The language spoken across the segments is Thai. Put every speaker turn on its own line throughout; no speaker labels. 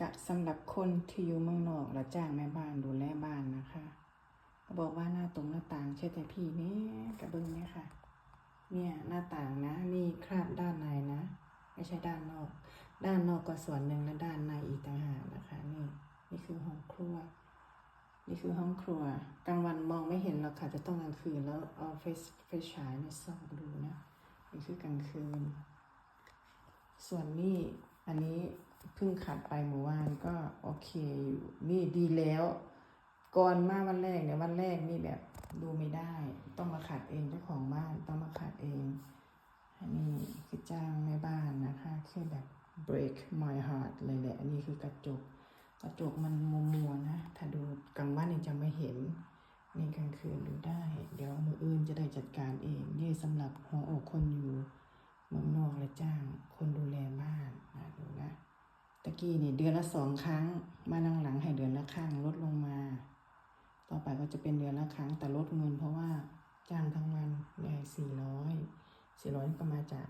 กะสำหรับคนที่อยู่เมืองนอกแล้วจ้างแม่บ้านดูแลบ้านนะคะบอกว่าหน้าตรงหน้าต่างใช่แต่พี่นี่กระเบื้องเนี่ยค่ะ เนี่ยหน้าต่างนะนี่คราบด้านในนะ ไม่ใช่ด้านนอก ด้านนอกก็ส่วนหนึ่งและด้านในอีกต่างหากนะคะนี่นี่คือห้องครัว นี่คือห้องครัวกลางวันมองไม่เห็นหรอกค่ะจะต้องกลางคืนแล้วเอาไฟไฟฉายมาส่องดูนะนี่คือกลางคืน ส่วนนี่ อันนี้เพิ่งขัดไปเมื่อวานก็โอเคอยู่นี่ดีแล้ว ก่อนมาวันแรกเนี่ยวันแรกนี่แบบดูไม่ได้ ต้องมาขัดเองเจ้าของบ้านต้องมาขัดเอง อันนี้คือจ้างแม่บ้านนะคะคือแบบ break my heart เลยแหละ อันนี้คือกระจก กระจกมันมัวมัวๆนะ ถ้าดูกลางวันนี่จะไม่เห็นนี่กลางคืนดูได้ เดี๋ยวมืออื่นจะได้จัดการเอง นี่สำหรับหัวอกคนอยู่เมืองนอกและจ้างคนดูแลบ้าน นะตะกี้นี่เดือนละสองครั้ง มาหลังๆให้เดือนละครั้งลดลงมา ต่อไปก็จะเป็นเดือนละครั้งแต่ลดเงินเพราะว่าจ้างทั้งวันเนี่ยสี่ร้อยสี่ร้อยก็มาจาก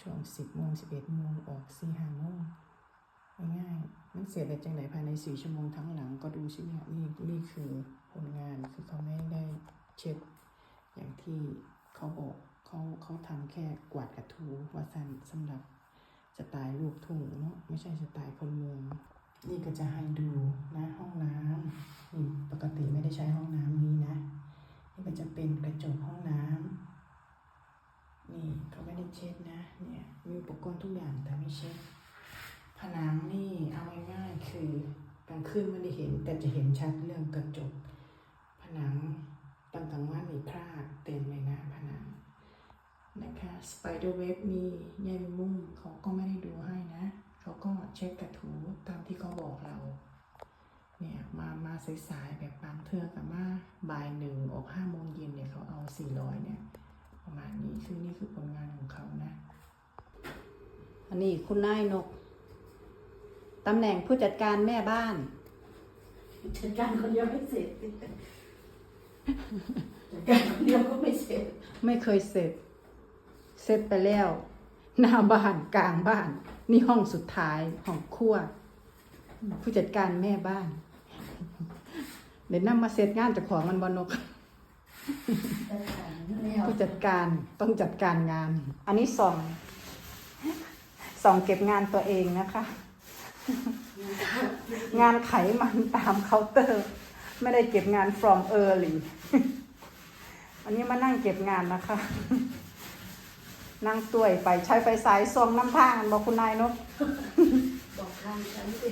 ช่วงสิบโมงสิบเอ็ดโมงออกสี่ห้าโมงง่ายๆมันเสร็จได้จังไหนภายในสี่ชั่วโมงทั้งหลังก็ดูสิเนี่ยนี่นี่คือผลงานคือเขาไม่ได้เช็ดอย่างที่เขาบอกเขาเขาทำแค่กวาดกระทูว่าสันสำหรับ สไตล์ลูกทุ่งเนาะไม่ใช่สไตล์คนเมือง นี่ก็จะให้ดูนะห้องน้ำนี่ปกติไม่ได้ใช้ห้องน้ำนี้นะ นี่ก็จะเป็นกระจกห้องน้ำนี่เขาไม่ได้เช็ดนะเนี่ยมีอุปกรณ์ทุกอย่างแต่ไม่เช็ดผนังนี่เอาง่ายๆคือกลางคืนไม่ได้เห็นแต่จะเห็นชัดเรื่องกระจกผนังตอนกลางวันนี่คราดเต็มเลยนะผนัง นะคะสไปเดอร์เว็บมีแยมมุมเขาก็ไม่ได้ดูให้นะ เขาก็เช็คกระถูตามที่เขาบอกเรา เนี่ย มามาสายๆแบบบางเทือกับมาบ่ายหนึ่งออกห้าโมงเย็นเนี่ยเขาเอาสี่ร้อยเนี่ย ประมาณนี้คือนี่คือผลงานของเขานะ อันนี้คุณนายนกตำแหน่งผู้จัดการแม่บ้าน
จัดการคนเดียวไม่เสร็จจัดการคนเดียวก็ไม่เสร็จ
ไม่เคยเสร็จเส ร็จไปแล้ว หน้าบ้านกลางบ้าน นี่ห้องสุดท้ายห้องครัว ผู้จัดการแม่บ้าน เดี๋ยวนำมาเสร็จงานจากของมันบนก
จัดก
ผู้จัดการต้องจัดการงาน อันนี้ส่องส่องเก็บงานตัวเองนะคะ งานไขมันตามเคาน์เตอร์ ไม่ได้เก็บงาน from early อันนี้มานั่งเก็บงานนะคะ นั่งตัวยไปใช้ไฟสายส่องน้ำทางบอกคุณนายเนาะ
บอกทางฉันสิ